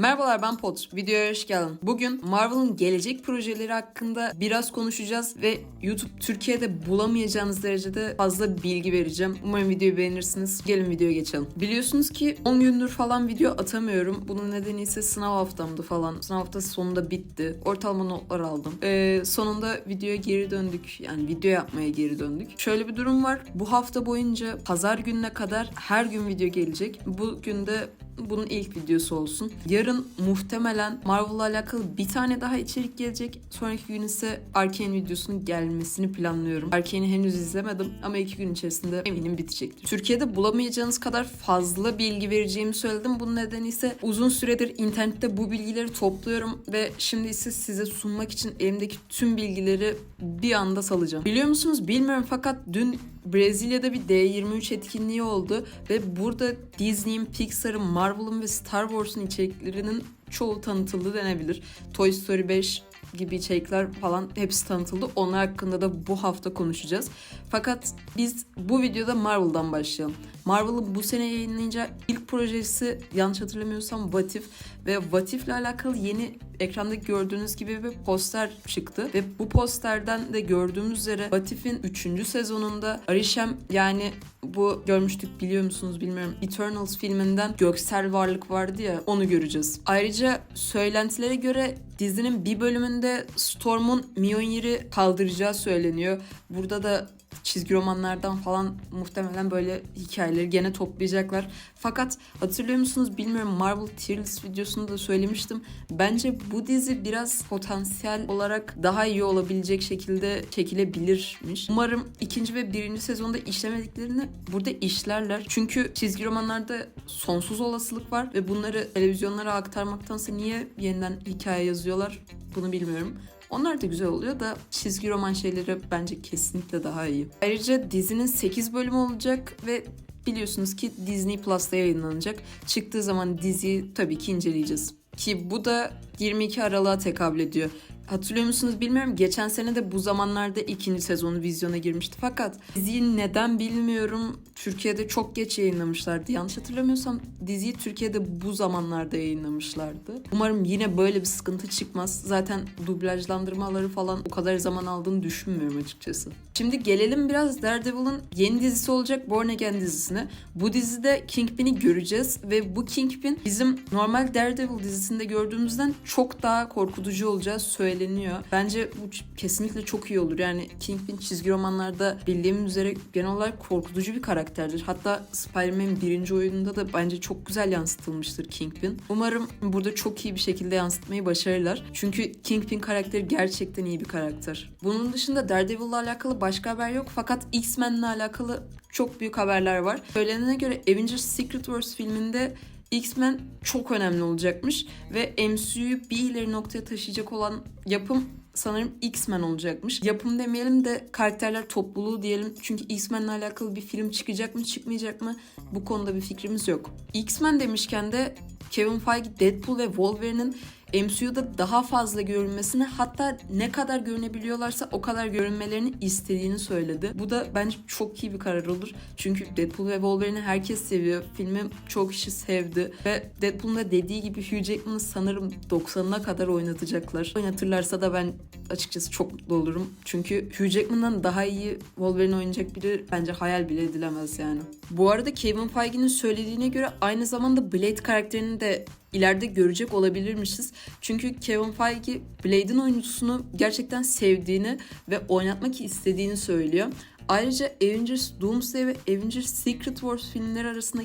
Merhabalar ben Pot. Videoya hoş geldin. Bugün Marvel'ın gelecek projeleri hakkında biraz konuşacağız ve YouTube Türkiye'de bulamayacağınız derecede fazla bilgi vereceğim. Umarım videoyu beğenirsiniz. Gelin videoya geçelim. Biliyorsunuz ki 10 gündür falan video atamıyorum. Bunun nedeni ise sınav haftamdı falan. Sınav haftası sonunda bitti. Ortalama notlar aldım. Ee, sonunda videoya geri döndük. Yani video yapmaya geri döndük. Şöyle bir durum var. Bu hafta boyunca pazar gününe kadar her gün video gelecek. Bugün de bunun ilk videosu olsun. Yarın muhtemelen Marvel'la alakalı bir tane daha içerik gelecek. Sonraki gün ise Arkane videosunun gelmesini planlıyorum. Arkane'i henüz izlemedim ama iki gün içerisinde eminim bitecektir. Türkiye'de bulamayacağınız kadar fazla bilgi vereceğimi söyledim. Bunun nedeni ise uzun süredir internette bu bilgileri topluyorum ve şimdi ise size sunmak için elimdeki tüm bilgileri bir anda salacağım. Biliyor musunuz bilmiyorum fakat dün Brezilya'da bir D23 etkinliği oldu ve burada Disney'in, Pixar'ın, Marvel'ın ve Star Wars'un içeriklerinin çoğu tanıtıldı denebilir. Toy Story 5 gibi içerikler falan hepsi tanıtıldı. Onlar hakkında da bu hafta konuşacağız. Fakat biz bu videoda Marvel'dan başlayalım. Marvel'ın bu sene yayınlayacağı ilk projesi yanlış hatırlamıyorsam What If ve What If'le alakalı yeni ekranda gördüğünüz gibi bir poster çıktı ve bu posterden de gördüğümüz üzere What If'in 3. sezonunda Arishem yani bu görmüştük biliyor musunuz bilmiyorum. Eternals filminden göksel varlık vardı ya onu göreceğiz. Ayrıca söylentilere göre dizinin bir bölümünde Storm'un Mjolnir'i kaldıracağı söyleniyor. Burada da çizgi romanlardan falan muhtemelen böyle hikayeleri gene toplayacaklar. Fakat hatırlıyor musunuz bilmiyorum Marvel Tier videosunda da söylemiştim. Bence bu dizi biraz potansiyel olarak daha iyi olabilecek şekilde çekilebilirmiş. Umarım ikinci ve birinci sezonda işlemediklerini burada işlerler. Çünkü çizgi romanlarda sonsuz olasılık var ve bunları televizyonlara aktarmaktansa niye yeniden hikaye yazıyorlar bunu bilmiyorum. Onlar da güzel oluyor da çizgi roman şeyleri bence kesinlikle daha iyi. Ayrıca dizinin 8 bölümü olacak ve biliyorsunuz ki Disney Plus'ta yayınlanacak. Çıktığı zaman diziyi tabii ki inceleyeceğiz. Ki bu da 22 Aralık'a tekabül ediyor. Hatırlıyor musunuz bilmiyorum. Geçen sene de bu zamanlarda ikinci sezonu vizyona girmişti. Fakat diziyi neden bilmiyorum. Türkiye'de çok geç yayınlamışlardı. Yanlış hatırlamıyorsam diziyi Türkiye'de bu zamanlarda yayınlamışlardı. Umarım yine böyle bir sıkıntı çıkmaz. Zaten dublajlandırmaları falan o kadar zaman aldığını düşünmüyorum açıkçası. Şimdi gelelim biraz Daredevil'ın yeni dizisi olacak Born Again dizisine. Bu dizide Kingpin'i göreceğiz ve bu Kingpin bizim normal Daredevil dizisinde gördüğümüzden çok daha korkutucu olacağı söyleniyor. Bence bu kesinlikle çok iyi olur. Yani Kingpin çizgi romanlarda bildiğim üzere genel olarak korkutucu bir karakterdir. Hatta Spider-Man birinci oyununda da bence çok güzel yansıtılmıştır Kingpin. Umarım burada çok iyi bir şekilde yansıtmayı başarırlar. Çünkü Kingpin karakteri gerçekten iyi bir karakter. Bunun dışında Daredevil'la alakalı başka haber yok fakat X-Men'le alakalı çok büyük haberler var. Söylenene göre Avengers Secret Wars filminde X-Men çok önemli olacakmış ve MCU'yu bir ileri noktaya taşıyacak olan yapım sanırım X-Men olacakmış. Yapım demeyelim de karakterler topluluğu diyelim. Çünkü X-Men'le alakalı bir film çıkacak mı çıkmayacak mı bu konuda bir fikrimiz yok. X-Men demişken de Kevin Feige Deadpool ve Wolverine'in MCU'da daha fazla görünmesini hatta ne kadar görünebiliyorlarsa o kadar görünmelerini istediğini söyledi. Bu da bence çok iyi bir karar olur. Çünkü Deadpool ve Wolverine'i herkes seviyor. Filmi çok kişi sevdi ve Deadpool'un da dediği gibi Hugh Jackman'ı sanırım 90'ına kadar oynatacaklar. Oynatırlarsa da ben açıkçası çok mutlu olurum. Çünkü Hugh Jackman'dan daha iyi Wolverine oynayacak biri bence hayal bile edilemez yani. Bu arada Kevin Feige'nin söylediğine göre aynı zamanda Blade karakterini de ileride görecek olabilirmişiz. Çünkü Kevin Feige Blade'in oyuncusunu gerçekten sevdiğini ve oynatmak istediğini söylüyor. Ayrıca Avengers Doomsday ve Avengers Secret Wars filmleri arasında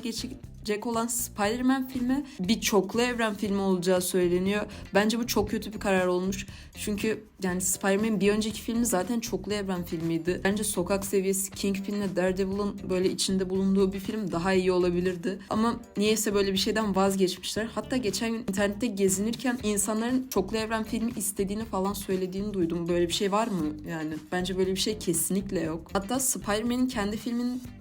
geçecek olan Spider-Man filmi bir çoklu evren filmi olacağı söyleniyor. Bence bu çok kötü bir karar olmuş. Çünkü yani Spider-Man bir önceki filmi zaten çoklu evren filmiydi. Bence sokak seviyesi Kingpin'le Daredevil'ın böyle içinde bulunduğu bir film daha iyi olabilirdi. Ama niyeyse böyle bir şeyden vazgeçmişler. Hatta geçen gün internette gezinirken insanların çoklu evren filmi istediğini falan söylediğini duydum. Böyle bir şey var mı yani? Bence böyle bir şey kesinlikle yok. Hatta Spider-Man'in kendi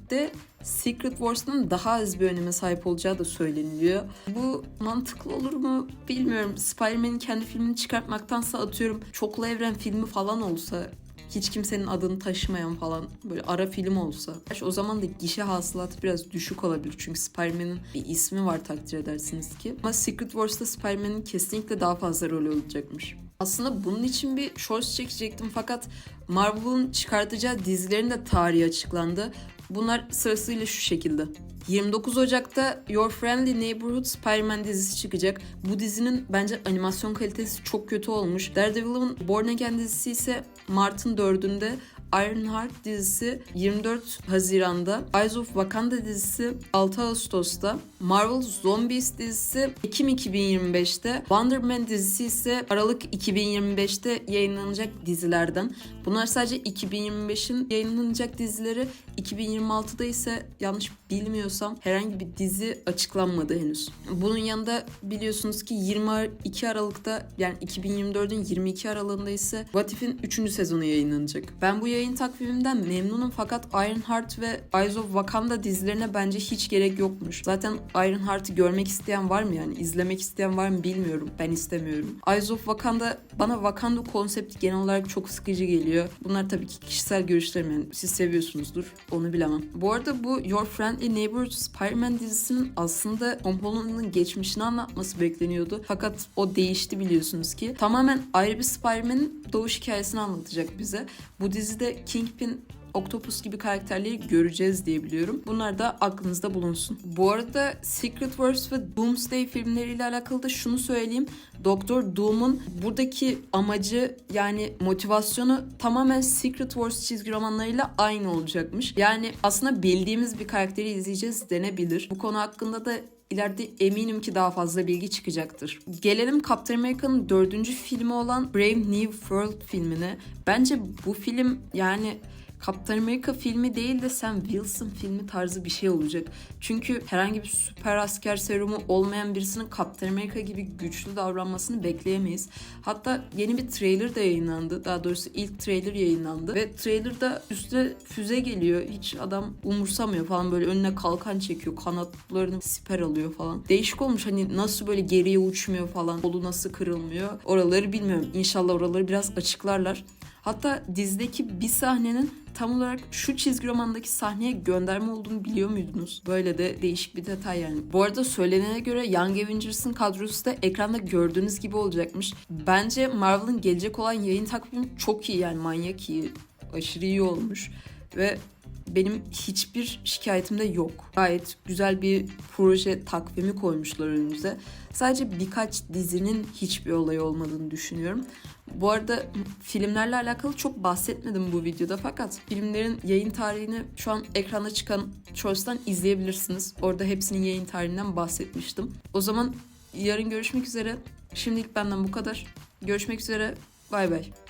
filminde Secret Wars'ın daha az bir öneme sahip olacağı da söyleniliyor. Bu mantıklı olur mu bilmiyorum. Spider-Man'in kendi filmini çıkartmaktansa atıyorum çoklu evren filmi falan olsa hiç kimsenin adını taşımayan falan böyle ara film olsa. O zaman da gişe hasılatı biraz düşük olabilir. Çünkü Spider-Man'in bir ismi var takdir edersiniz ki. Ama Secret Wars'ta Spider-Man'in kesinlikle daha fazla rol olacakmış. Aslında bunun için bir shorts çekecektim fakat Marvel'ın çıkartacağı dizilerin de tarihi açıklandı. Bunlar sırasıyla şu şekilde. 29 Ocak'ta Your Friendly Neighborhood Spider-Man dizisi çıkacak. Bu dizinin bence animasyon kalitesi çok kötü olmuş. Daredevil'ın Born Again dizisi ise Mart'ın 4'ünde Ironheart dizisi 24 Haziran'da, Eyes of Wakanda dizisi 6 Ağustos'ta, Marvel Zombies dizisi Ekim 2025'te, Wonder Man dizisi ise Aralık 2025'te yayınlanacak dizilerden. Bunlar sadece 2025'in yayınlanacak dizileri. 2026'da ise yanlış bilmiyorsam herhangi bir dizi açıklanmadı henüz. Bunun yanında biliyorsunuz ki 22 Aralık'ta yani 2024'ün 22 Aralığında ise What If'in 3. sezonu yayınlanacak. Ben bu yayın takvimimden memnunum fakat Ironheart ve Eyes of Wakanda dizilerine bence hiç gerek yokmuş. Zaten Ironheart'ı görmek isteyen var mı yani? izlemek isteyen var mı bilmiyorum. Ben istemiyorum. Eyes of Wakanda bana Wakanda konsepti genel olarak çok sıkıcı geliyor. Bunlar tabii ki kişisel görüşlerim yani. Siz seviyorsunuzdur. Onu bilemem. Bu arada bu Your Friendly Neighborhood Spider-Man dizisinin aslında Tom Holland'ın geçmişini anlatması bekleniyordu. Fakat o değişti biliyorsunuz ki. Tamamen ayrı bir Spider-Man'in doğuş hikayesini anlatacak bize. Bu dizide Kingpin Octopus gibi karakterleri göreceğiz diye biliyorum. Bunlar da aklınızda bulunsun. Bu arada Secret Wars ve Doomsday filmleriyle alakalı da şunu söyleyeyim. Doktor Doom'un buradaki amacı yani motivasyonu tamamen Secret Wars çizgi romanlarıyla aynı olacakmış. Yani aslında bildiğimiz bir karakteri izleyeceğiz denebilir. Bu konu hakkında da ileride eminim ki daha fazla bilgi çıkacaktır. Gelelim Captain America'nın dördüncü filmi olan Brave New World filmine. Bence bu film yani Captain America filmi değil de Sam Wilson filmi tarzı bir şey olacak. Çünkü herhangi bir süper asker serumu olmayan birisinin Captain America gibi güçlü davranmasını bekleyemeyiz. Hatta yeni bir trailer da yayınlandı. Daha doğrusu ilk trailer yayınlandı. Ve trailerda üstte füze geliyor. Hiç adam umursamıyor falan böyle önüne kalkan çekiyor. Kanatlarını siper alıyor falan. Değişik olmuş hani nasıl böyle geriye uçmuyor falan. Kolu nasıl kırılmıyor. Oraları bilmiyorum. İnşallah oraları biraz açıklarlar. Hatta dizideki bir sahnenin tam olarak şu çizgi romandaki sahneye gönderme olduğunu biliyor muydunuz? Böyle de değişik bir detay yani. Bu arada söylenene göre Young Avengers'ın kadrosu da ekranda gördüğünüz gibi olacakmış. Bence Marvel'ın gelecek olan yayın takvimi çok iyi yani manyak iyi. Aşırı iyi olmuş. Ve benim hiçbir şikayetim de yok. Gayet güzel bir proje takvimi koymuşlar önümüze. Sadece birkaç dizinin hiçbir olayı olmadığını düşünüyorum. Bu arada filmlerle alakalı çok bahsetmedim bu videoda fakat filmlerin yayın tarihini şu an ekranda çıkan Choice'dan izleyebilirsiniz. Orada hepsinin yayın tarihinden bahsetmiştim. O zaman yarın görüşmek üzere. Şimdilik benden bu kadar. Görüşmek üzere. Bay bay.